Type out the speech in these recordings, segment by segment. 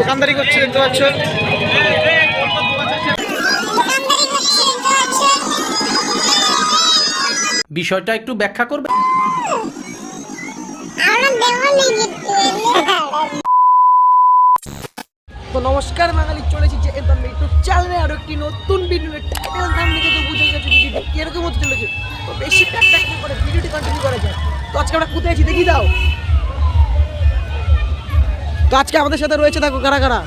দোকানদারি করছে দেখতে পাচ্ছ? বিষয়টা একটু ব্যাখ্যা করবে? তো নমস্কার বাঙালি চলেছি যে একদম ইউটিউব চ্যানেলে। আরও একটি নতুন ভিডিও টাইটেল নাম লিখে তো বুঝে গেছো ভিডিওটা কীরকম হতে চলেছে। তো বেশি প্যাক করে ভিডিওটি কন্টিনিউ করা যায় তো আজকে আমরা কোথায় আছি দেখি দাও। তো আজকে আমাদের সাথে রয়েছে দেখো কারা কারা।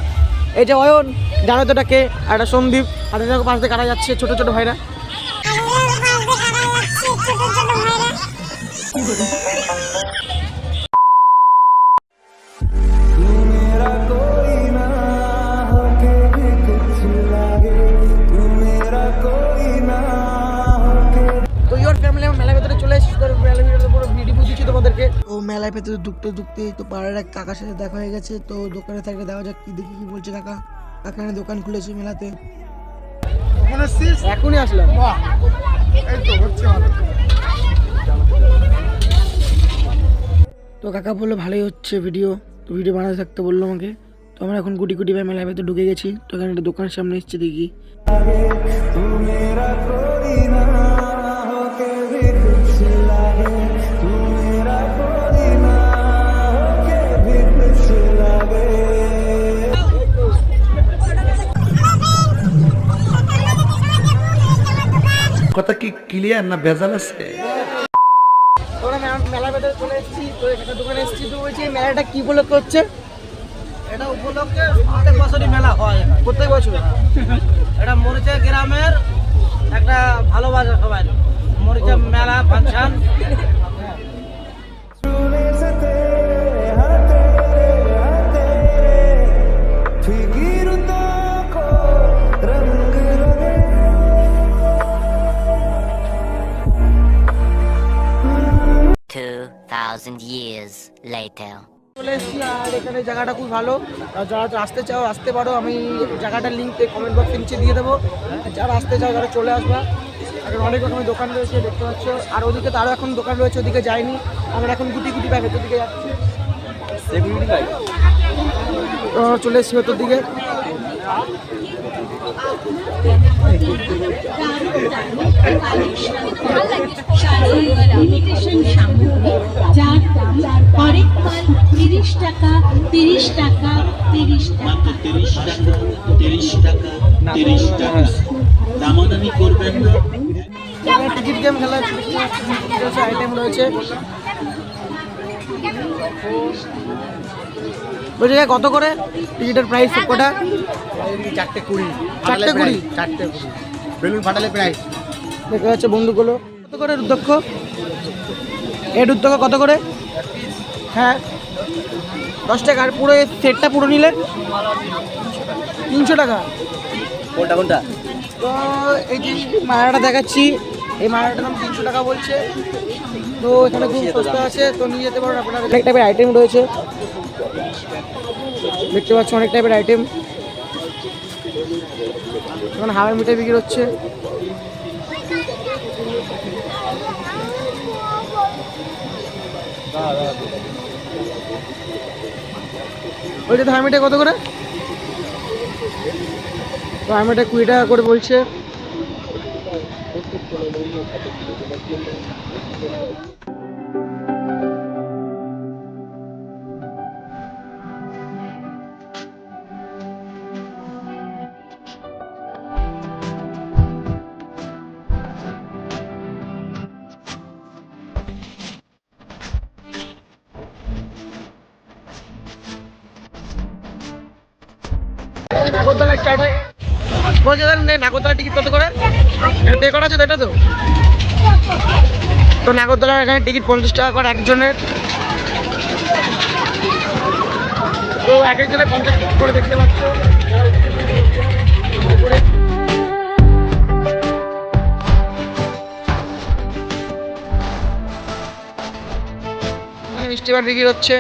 এই যে অয়ন জানো তো এটাকে একটা সন্দীপ, আর দেখো পাশ দিয়ে কারা যাচ্ছে, ছোট ছোট ভাইরা। তো আমার মেলার ভেতরে চলে এসেছি মেলা পুরো ভিডিও দিচ্ছি তোমাদেরকে। ও মেলার ভেতরে ঢুকতে ঢুকতে তো পাড়ার এক কাকার সাথে দেখা হয়ে গেছে তো দোকানে থাকলে দেখা যাক কি দেখি কি বলছে কাকা। কাকা এখানে দোকান খুলেছে মেলাতে। এখনই আসলাম। তো কাকা বলল ভালোই হচ্ছে ভিডিও। তো ভিডিও বানাতে থাকতে বলল আমাকে। তো আমরা এখন গুটি গুটি ভাই মেলার ভেতরে ঢুকে গেছি। তো এখানে একটা দোকানের সামনে এসেছি দেখি। কথা কি ক্লিয়ার না ভেজাল আছে? মেলা মেলার ভেতরে চলে এসেছি তো একটা দোকানে এসেছি তো বলছি মেলাটা কি বলে করছে এটা উপলক্ষে প্রত্যেক বছরই মেলা হয় প্রত্যেক বছর এটা মরিচা গ্রামের একটা ভালোবাসা সবাই। মরিচা মেলা ফাংশন। Thousand years later. চলে এসেছি আর এখানে জায়গাটা খুব ভালো। যারা আসতে চাও, আসতে পারো। আমি জায়গাটার লিঙ্ক কমেন্ট বক্সে নিচে দিয়ে দেবো। যারা আসতে চাও যারা চলে আসবা। এখন অনেক রকমের দোকান রয়েছে, দেখতে পাচ্ছ। আর ওদিকে তো আরও এখন দোকান রয়েছে, ওদিকে যাইনি। আমরা এখন গুটি গুটি ব্যাগ ভেতর দিকে যাচ্ছি চলে এসেছি ভেতর দিকে। যার দাম হরেক মাল তিরিশ টাকা তিরিশ টাকা তিরিশ টাকা তিরিশ টাকা টিকিট গেম খেলার আইটেম রয়েছে বলছি কত করে? টিকিটের প্রাইস কটা? চারটে কুড়ি। চারটে কুড়ি? চারটে কুড়ি। বেলুন ফাটালে প্রাইস দেখা যাচ্ছে বন্ধুগুলো কত করে রুদ্রক্ষ এ রুদ্রক্ষ কত করে? হ্যাঁ। দশ টাকা। আর পুরো সেটটা পুরো নিলে তিনশো টাকা। কোনটা কোনটা? তো এই যে মারাটা দেখাচ্ছি এই মারাটার দাম তিনশো টাকা বলছে। তো এখানে খুব সস্তা আছে তো নিয়ে যেতে পারেন আপনার। অনেক টাইপের আইটেম রয়েছে। দেখতে পাচ্ছি অনেক টাইপের আইটেম এখন হাওয়ার মিঠাই বিক্রি হচ্ছে। ওই যে মিঠাই কত করে? তো এটা কুড়ি টাকা করে বলছে। নাগরদোলা স্টার্ট হয়। বলছে নাগরদোলা টিকিট কত করে? পে করা আছে এটা তো তো নাগরদোলার এখানে টিকিট পঞ্চাশ টাকা করে একজনের। তো এক একজনের পঞ্চাশ করে দেখতে পাচ্ছ। মিষ্টি বার হচ্ছে।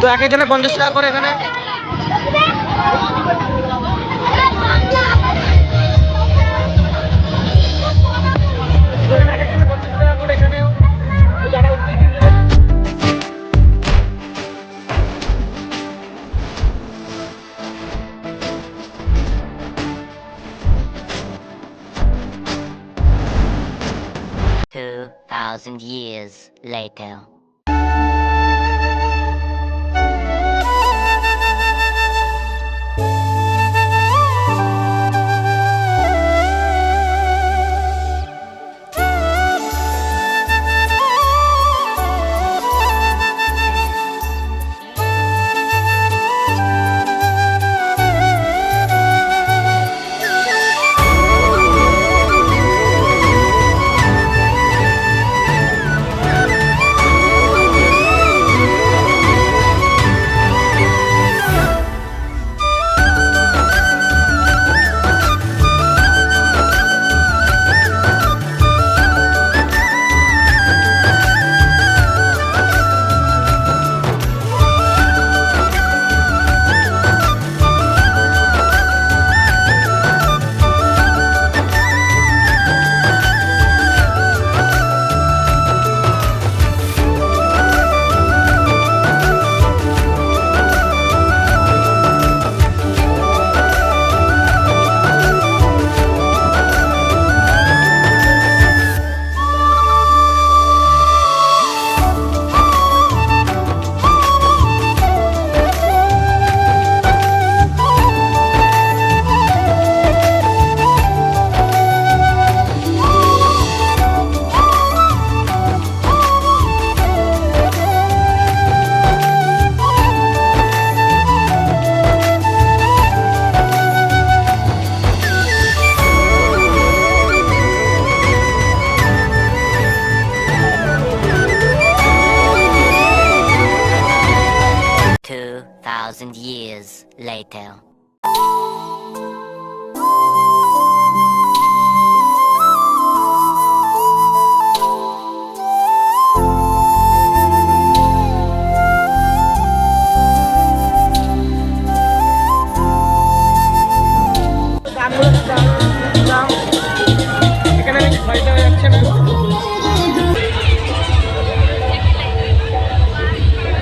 তো এক একজনে পঞ্চাশ টাকা করে এখানে। 2,000 years later. যাচ্ছে না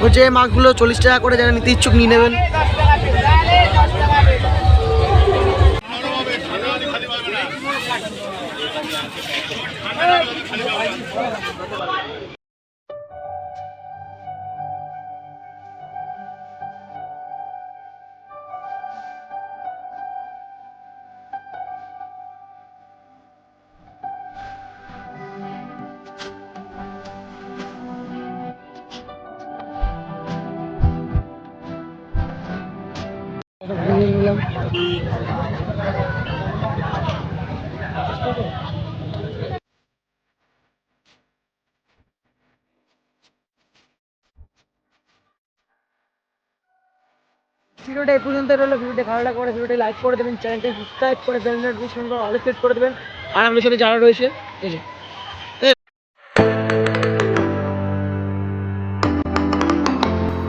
বলছে এই মাছগুলো চল্লিশ টাকা করে যারা নিতে ইচ্ছুক নিয়ে নেবেন। الحمد لله ভিডিওটা এই পর্যন্ত রইল। ভিডিওটা ভালো লাগলে পরে ভিডিওটা লাইক করে দেবেন, চ্যানেলটা সাবস্ক্রাইব করে বেল নোটিফিকেশন অল সেট করে দেবেন। আর আমাদের সাথে যারা রয়েছে, এই যে